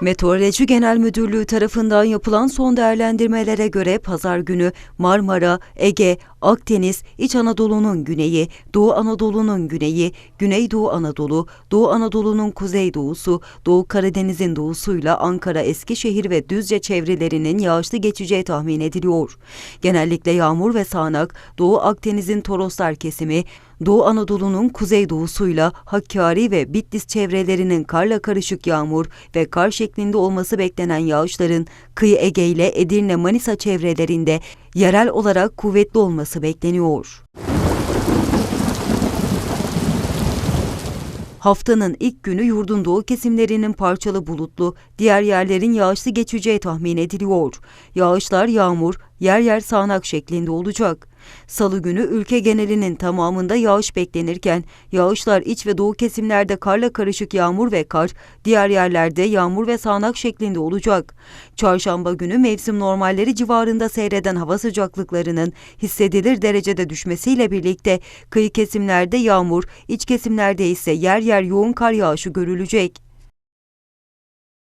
Meteoroloji Genel Müdürlüğü tarafından yapılan son değerlendirmelere göre pazar günü Marmara, Ege, Akdeniz, İç Anadolu'nun güneyi, Doğu Anadolu'nun güneyi, Güneydoğu Anadolu, Doğu Anadolu'nun kuzeydoğusu, Doğu Karadeniz'in doğusuyla Ankara, Eskişehir ve Düzce çevrelerinin yağışlı geçeceği tahmin ediliyor. Genellikle yağmur ve sağanak, Doğu Akdeniz'in Toroslar kesimi, Doğu Anadolu'nun kuzeydoğusuyla Hakkari ve Bitlis çevrelerinin karla karışık yağmur ve kar şeklinde olması beklenen yağışların kıyı Ege ile Edirne Manisa çevrelerinde yerel olarak kuvvetli olması bekleniyor. Haftanın ilk günü yurdun doğu kesimlerinin parçalı bulutlu, diğer yerlerin yağışlı geçeceği tahmin ediliyor. Yağışlar yağmur, yer yer sağanak şeklinde olacak. Salı günü ülke genelinin tamamında yağış beklenirken yağışlar iç ve doğu kesimlerde karla karışık yağmur ve kar, diğer yerlerde yağmur ve sağanak şeklinde olacak. Çarşamba günü mevsim normalleri civarında seyreden hava sıcaklıklarının hissedilir derecede düşmesiyle birlikte kıyı kesimlerde yağmur, iç kesimlerde ise yer yer yoğun kar yağışı görülecek.